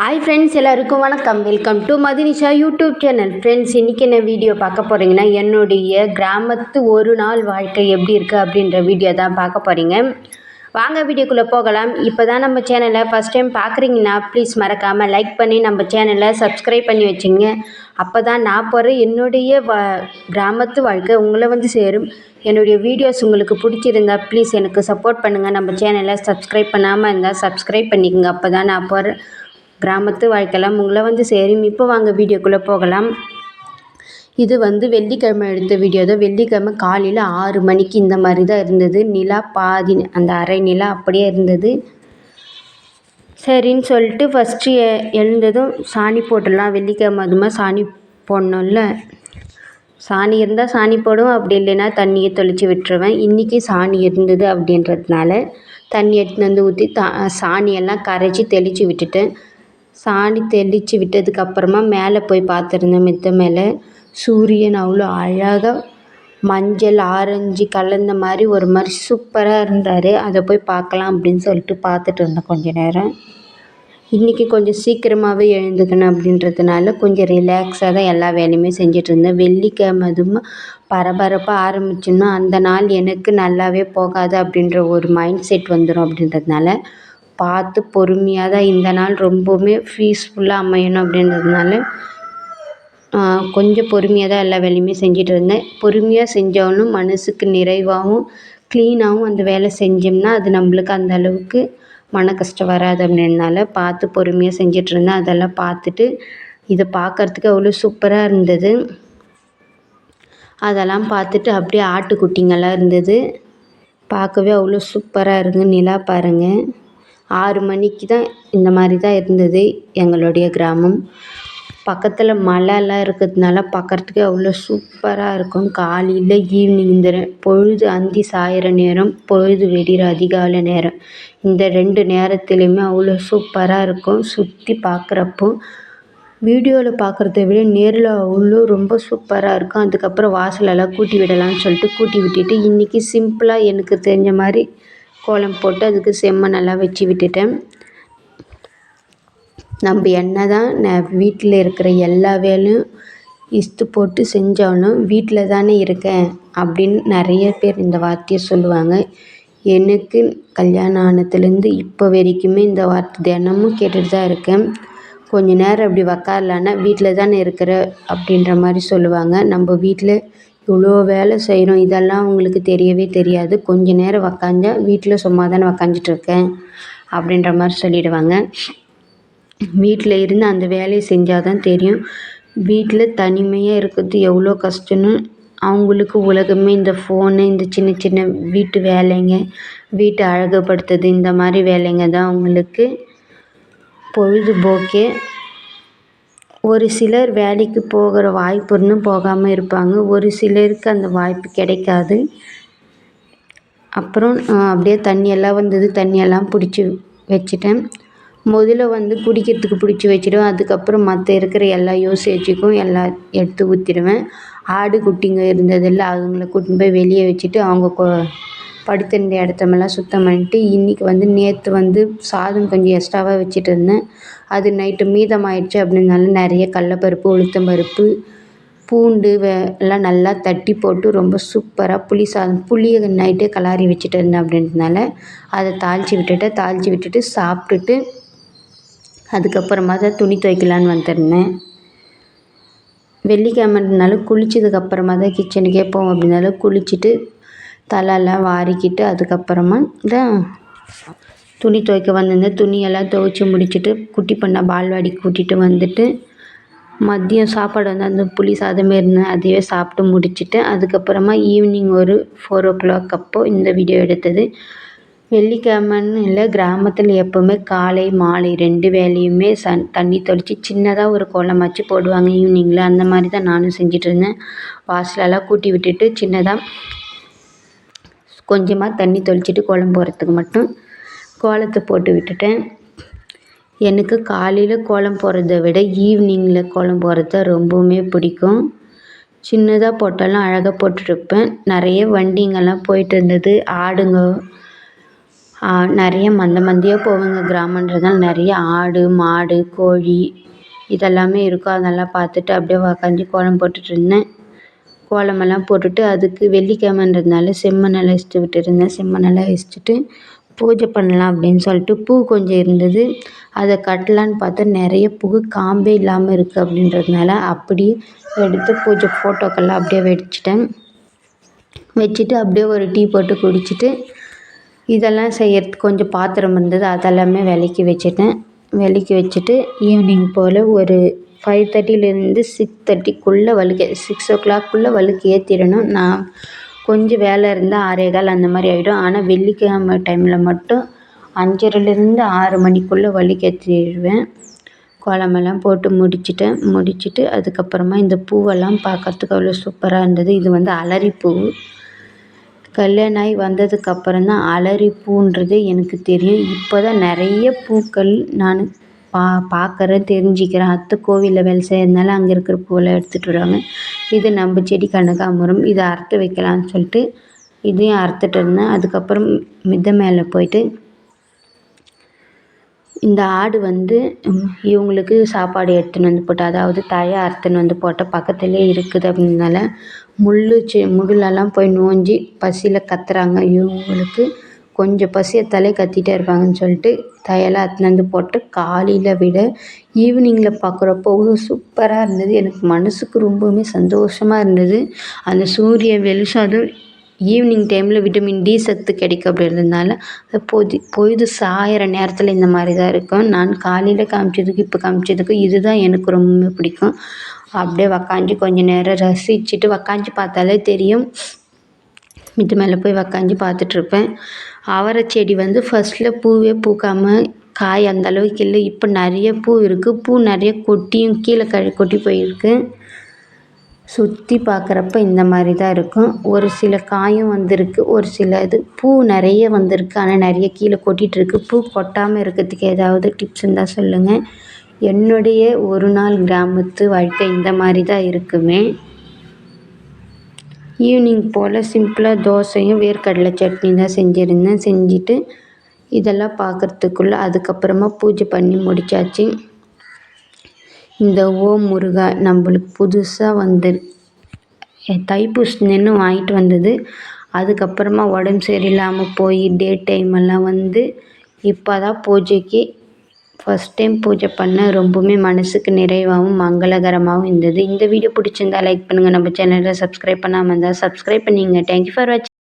Hi friends எல்லாருக்கும் வணக்கம். Welcome to Madhinisha YouTube channel friends இன்றைக்கி என்ன வீடியோ பார்க்க போகிறீங்கன்னா என்னுடைய கிராமத்து ஒரு நாள் வாழ்க்கை எப்படி இருக்குது அப்படின்ற வீடியோ தான் பார்க்க போகிறீங்க வாங்க வீடியோக்குள்ளே போகலாம். இப்போ தான் நம்ம சேனலை ஃபஸ்ட் டைம் பார்க்குறீங்கன்னா ப்ளீஸ் மறக்காமல் லைக் பண்ணி நம்ம சேனலை சப்ஸ்கிரைப் பண்ணி வச்சுங்க. அப்போ தான் நான் போகிற என்னுடைய வா கிராமத்து வாழ்க்கை உங்களை வந்து சேரும். என்னுடைய வீடியோஸ் உங்களுக்கு பிடிச்சிருந்தா ப்ளீஸ் எனக்கு சப்போர்ட் பண்ணுங்கள் நம்ம சேனலை சப்ஸ்கிரைப் பண்ணாமல் இருந்தால் சப்ஸ்கிரைப் பண்ணிக்கோங்க. அப்போ தான் நான் போகிற கிராமத்து வாழ்க்கைலாம் உங்களை வந்து சேரும். இப்போ வாங்க வீடியோக்குள்ளே போகலாம். இது வந்து வெள்ளிக்கிழமை எடுத்த வீடியோ தான். வெள்ளிக்கிழமை காலையில் ஆறு மணிக்கு இந்த மாதிரி தான் இருந்தது. நிலா பாதி அந்த அரை நிலா அப்படியே இருந்தது. சரின்னு சொல்லிட்டு ஃபஸ்ட்டு எழுந்ததும் சாணி போட்டுடலாம். வெள்ளிக்கிழமை அதுமாதிரி சாணி போடணும்ல. சாணி இருந்தால் சாணி போடும் அப்படி இல்லைன்னா தண்ணியை தெளித்து விட்டுருவேன். இன்றைக்கி சாணி இருந்தது அப்படின்றதுனால தண்ணி எடுத்துன்னு வந்து ஊற்றி தா சாணியெல்லாம் கரைச்சி தெளித்து விட்டுட்டேன். சாணி தெளித்து விட்டதுக்கப்புறமா மேலே போய் பார்த்துருந்தேன் மித்த மேலே. சூரியன் அவ்வளோ அழகாக மஞ்சள் ஆரஞ்சு கலந்த மாதிரி ஒரு மாதிரி சூப்பராக இருந்தார். அதை போய் பார்க்கலாம் அப்படின்னு சொல்லிட்டு பார்த்துட்டு இருந்தேன் கொஞ்ச நேரம். இன்றைக்கி கொஞ்சம் சீக்கிரமாகவே எழுந்துக்கணும் அப்படின்றதுனால கொஞ்சம் ரிலாக்ஸாக தான் எல்லா வேலையுமே செஞ்சுட்டு இருந்தேன். வெள்ளிக்கிழமை அதுவும் பரபரப்பாக ஆரம்பிச்சோன்னா அந்த நாள் எனக்கு நல்லாவே போகாது அப்படின்ற ஒரு மைண்ட் செட் வந்துடும் அப்படின்றதுனால பார்த்து பொறுமையாக தான் இந்த நாள் ரொம்பவுமே பீஸ்ஃபுல்லாக அமையணும் அப்படின்றதுனால கொஞ்சம் பொறுமையாக தான் எல்லா வேலையுமே செஞ்சுட்டு இருந்தேன். பொறுமையாக செஞ்சாலும் மனதுக்கு நிறைவாகவும் க்ளீனாகவும் அந்த வேலை செஞ்சோம்னா அது நம்மளுக்கு அந்த அளவுக்கு மன கஷ்டம் வராது அப்படின்றனால பார்த்து பொறுமையாக செஞ்சுட்டு இருந்தேன். அதெல்லாம் பார்த்துட்டு இதை பார்க்கறதுக்கு அவ்வளோ சூப்பராக இருந்தது. அதெல்லாம் பார்த்துட்டு அப்படியே ஆட்டுக்குட்டிங்கெல்லாம் இருந்தது. பார்க்கவே அவ்வளோ சூப்பராக இருக்குது நிலா பாருங்கள் ஆறு மணிக்கு தான் இந்த மாதிரி தான் இருந்தது எங்களுடைய கிராமம். பக்கத்தில் மலைலாம் இருக்கிறதுனால பார்க்கறதுக்கே அவ்வளோ சூப்பராக இருக்கும். காலையில் ஈவினிங் இந்த பொழுது அந்தி சாயிற நேரம் பொழுது விடிகிற அதிகாலை நேரம். இந்த ரெண்டு நேரத்துலையுமே அவ்வளோ சூப்பராக இருக்கும். சுற்றி பார்க்குறப்போ வீடியோவில் பார்க்குறத விட நேரில் அவ்வளோ ரொம்ப சூப்பராக இருக்கும். அதுக்கப்புறம் வாசலெல்லாம் கூட்டி விடலாம்னு சொல்லிட்டு கூட்டி விட்டுட்டு இன்றைக்கி சிம்பிளாக எனக்கு தெரிஞ்ச மாதிரி கோலம் போட்டு அதுக்கு செம்மண்ணெல்லாம் வச்சு விட்டுட்டேன். நம்ம என்ன தான் நான் வீட்டில் இருக்கிற எல்லா வேலையும் இஸ்து போட்டு செஞ்சாலும் வீட்டில் தானே இருக்கேன் அப்படின்னு நிறைய பேர் இந்த வார்த்தையை சொல்லுவாங்க. எனக்கு கல்யாணம் ஆனதுலேருந்து இப்போ வரைக்குமே இந்த வார்த்தை தினமும் கேட்டுட்டு தான் இருக்கேன். கொஞ்ச நேரம் அப்படி உக்காரலான்னா வீட்டில் தானே இருக்கிற அப்படின்ற மாதிரி சொல்லுவாங்க. நம்ம வீட்டில் இவ்வளோ வேலை செய்கிறோம் இதெல்லாம் அவங்களுக்கு தெரியவே தெரியாது. கொஞ்ச நேரம் உக்காந்தா வீட்டில் சும்மா தானே உக்காந்துட்ருக்கேன் அப்படின்ற மாதிரி சொல்லிடுவாங்க. வீட்டில் இருந்து அந்த வேலையை செஞ்சால் தான் தெரியும். வீட்டில் தனிமையாக இருக்கிறது எவ்வளோ கஷ்டம்னு அவங்களுக்கு உலகமே இந்த ஃபோனு இந்த சின்ன சின்ன வீட்டு வேலைங்க வீட்டை அழகுபடுத்துறது இந்த மாதிரி வேலைங்க தான் அவங்களுக்கு பொழுதுபோக்கே ஒரு சிலர் வேலைக்கு போகிற வாய்ப்பு இருந்தும் போகாமல் இருப்பாங்க. ஒரு சிலருக்கு அந்த வாய்ப்பு கிடைக்காது. அப்புறம் அப்படியே தண்ணியெல்லாம் வந்தது தண்ணியெல்லாம் பிடிச்சி வச்சிட்டேன். முதல்ல வந்து குடிக்கிறதுக்கு பிடிச்சி வச்சிடுவேன். அதுக்கப்புறம் மற்ற இருக்கிற எல்லா யூசேஜுக்கும் எல்லாம் எடுத்து ஊற்றிடுவேன் ஆடு குட்டிங்க இருந்ததில்ல அதுங்களை கூட்டின்னு போய் வெளியே வச்சுட்டு அவங்க கொ படுத்திருந்த இடத்தமெல்லாம் சுத்தம் பண்ணிட்டு இன்றைக்கி வந்து நேற்று வந்து சாதம் கொஞ்சம் எக்ஸ்ட்ராவாக வச்சுட்டு இருந்தேன் அது நைட்டு மீதமாயிடுச்சு அப்படின்னால நிறைய கடலப்பருப்பு உளுத்தம்பருப்பு பூண்டு வே எல்லாம் நல்லா தட்டி போட்டு ரொம்ப சூப்பராக புளி சாதம் புளியை நைட்டே கலாரி வச்சுட்டு இருந்தேன் அப்படின்றதுனால அதை தாளித்து விட்டுட்டேன் தாளித்து விட்டுட்டு சாப்பிட்டுட்டு அதுக்கப்புறமா தான் துணி துவைக்கலான்னு வந்துருந்தேன். வெள்ளிக்கிழமைன்றனால குளிச்சதுக்கப்புறமா தான் கிச்சனுக்கே போவோம் அப்படின்னால குளிச்சுட்டு தலைலாம் வாரிக்கிட்டு அதுக்கப்புறமா தான் துணி துவைக்க வந்திருந்தேன் துணியெல்லாம் துவைச்சி முடிச்சுட்டு குட்டி பண்ண பால்வாடிக்கு கூட்டிகிட்டு வந்துட்டு மதியம் சாப்பாடு வந்து அந்த புளி சாதமே இருந்தேன் அதையே சாப்பிட்டு முடிச்சுட்டு அதுக்கப்புறமா ஈவினிங் ஒரு ஃபோர் ஓ கிளாக் அப்போது இந்த வீடியோ எடுத்தது. வெள்ளிக்கிழமைன்னு இல்லை கிராமத்தில் எப்போவுமே காலை மாலை ரெண்டு வேலையுமே சன் தண்ணி தெளித்து சின்னதாக ஒரு கோலமாச்சு போடுவாங்க ஈவினிங்கில் அந்த மாதிரி தான் நானும் செஞ்சிட்ருந்தேன் வாசலெல்லாம் கூட்டி விட்டுட்டு சின்னதாக கொஞ்சமாக தண்ணி தெளிச்சிட்டு கோலம் போடுறதுக்கு மட்டும் கோலத்தை போட்டு விட்டுட்டேன். எனக்கு காலையில் கோலம் போடுறத விட ஈவினிங்கில் கோலம் போடுறது தான் ரொம்பவுமே பிடிக்கும். சின்னதாக போட்டாலும் அழகாக போட்டுட்ருப்பேன் நிறைய வண்டிங்கெல்லாம் போயிட்டு இருந்தது. ஆடுங்க நிறைய மந்த மந்தியாக போவாங்க கிராமன்றதால் நிறைய ஆடு மாடு கோழி இதெல்லாமே இருக்கும். அதெல்லாம் பார்த்துட்டு அப்படியே உக்காந்து கோலம் போட்டுட்ருந்தேன் கோலமெல்லாம் போட்டுட்டு அதுக்கு வெள்ளிக்கிழமன்றதுனால செம்மண்ணெல்லாம் எரிச்சிட்டு விட்டுருந்தேன். செம்மண்ணெல்லாம் எரிச்சிட்டு பூஜை பண்ணலாம் அப்படின்னு சொல்லிட்டு பூ கொஞ்சம் இருந்தது. அதை கட்டலான்னு பார்த்தா நிறைய பூ காம்பே இல்லாமல் இருக்குது அப்படின்றதுனால அப்படியே எடுத்து பூஜை ஃபோட்டோக்கெல்லாம் அப்படியே வச்சிட்டேன் வச்சுட்டு அப்படியே ஒரு டீ போட்டு குடிச்சிட்டு இதெல்லாம் செய்யறதுக்கு கொஞ்சம் பாத்திரம் இருந்தது. அதெல்லாமே விளக்கி வச்சுட்டேன். விளக்கி வச்சுட்டு ஈவினிங் போல் ஒரு ஃபைவ் தேர்ட்டிலேருந்து சிக்ஸ் தேர்ட்டிக்குள்ளே வழுக்கு சிக்ஸ் ஓ கிளாக்குள்ளே வழுக்கு ஏற்றிடணும் நான் கொஞ்சம் வேலை இருந்தால் ஆறே கால் அந்த மாதிரி ஆகிடும் ஆனால் வெள்ளிக்கிழமை டைமில் மட்டும் அஞ்சரைலேருந்து ஆறு மணிக்குள்ளே வழுக்கு ஏற்றிடுவேன் கோலமெல்லாம் போட்டு முடிச்சிட்டேன். முடிச்சுட்டு அதுக்கப்புறமா இந்த பூவெல்லாம் பார்க்கறதுக்கு அவ்வளோ சூப்பராக இருந்தது. இது வந்து அலரிப்பூ. கல்யாணம் ஆகி வந்ததுக்கப்புறம் தான் அலரி பூன்றது எனக்கு தெரியும். இப்போ தான் நிறைய பூக்கள் நான் பா பார்க்குறேன் தெரிஞ்சுக்கிறேன் அத்தை கோவிலில் வேலை செய்கிறதுனால அங்கே இருக்கிற பூவெல்லாம் எடுத்துகிட்டு வருவாங்க. இது நம்ம செடி கனகாம்பரம் இதை அறுத்து வைக்கலான்னு சொல்லிட்டு இதையும் அறுத்துட்டு இருந்தேன். அதுக்கப்புறம் மித்த மேலே போயிட்டு இந்த ஆடு வந்து இவங்களுக்கு சாப்பாடு எடுத்துன்னு வந்து போட்டு அதாவது தழை அறுத்துன்னு வந்து போட்டால் பக்கத்துலேயே இருக்குது அப்படின்னால முள் செ முள்ளெல்லாம் போய் நோஞ்சி பசியில் கத்துறாங்க இவங்களுக்கு. கொஞ்சம் பசியை தலையை கத்திகிட்டே இருப்பாங்கன்னு சொல்லிட்டு தையலாக எடுத்துன்னு வந்து போட்டு காலையில் விட ஈவினிங்கில் பார்க்குறப்போ அவ்வளோ சூப்பராக இருந்தது. எனக்கு மனதுக்கு ரொம்பவுமே சந்தோஷமாக இருந்தது. அந்த சூரிய வெளிச்சம் அதுவும் ஈவினிங் டைமில் விட்டமின் டி சத்து கிடைக்கும் அப்படின்றதுனால பொது பொழுது சாயிற நேரத்தில் இந்த மாதிரி தான் இருக்கும். நான் காலையில் காமிச்சதுக்கு இப்போ காமிச்சதுக்கு இதுதான் எனக்கு ரொம்ப பிடிக்கும். அப்படியே உக்காஞ்சி கொஞ்சம் நேரம் ரசிச்சுட்டு உக்காஞ்சி பார்த்தாலே தெரியும். மிட்டு மேலே போய் உக்காஞ்சி பார்த்துட்ருப்பேன் அவரை செடி வந்து ஃபஸ்ட்டில் பூவே பூக்காமல் காய் அந்த அளவுக்கு இல்லை. இப்போ நிறைய பூ இருக்குது பூ நிறைய கொட்டியும் கீழே க கொட்டி போயிருக்கு. சுற்றி பார்க்குறப்ப இந்த மாதிரி தான் இருக்கும். ஒரு சில காயும் வந்திருக்கு. ஒரு சில இது பூ நிறைய வந்திருக்கு. ஆனால் நிறைய கீழே கொட்டிகிட்ருக்கு பூ கொட்டாமல் இருக்கிறதுக்கு ஏதாவது டிப்ஸ் இருந்தால் சொல்லுங்கள் என்னுடைய ஒரு நாள் கிராமத்து வாழ்க்கை இந்த மாதிரி தான் இருக்குமே. ஈவினிங் போல் சிம்பிளாக தோசையும் வேர்க்கடலை சட்னி தான் செஞ்சுருந்தேன். செஞ்சுட்டு இதெல்லாம் பார்க்குறதுக்குள்ள அதுக்கப்புறமா பூஜை பண்ணி முடித்தாச்சு இந்த ஓம் முருகா நம்மளுக்கு புதுசாக வந்து தைப்பூசணின்னு வாங்கிட்டு வந்தது. அதுக்கப்புறமா உடம்பு சரியில்லாமல் போய் டே டைம் எல்லாம் வந்து இப்போ தான் பூஜைக்கு ஃபஸ்ட் டைம் பூஜை பண்ண ரொம்பவுமே மனதுக்கு நிறைவாகவும் மங்களகரமாகவும் இருந்தது. இந்த வீடியோ பிடிச்சிருந்தா லைக் பண்ணுங்கள் நம்ம சேனலை சப்ஸ்கிரைப் பண்ணாமல் இருந்தால் சப்ஸ்கிரைப் பண்ணிங்க தேங்க்யூ ஃபார் வாட்சிங்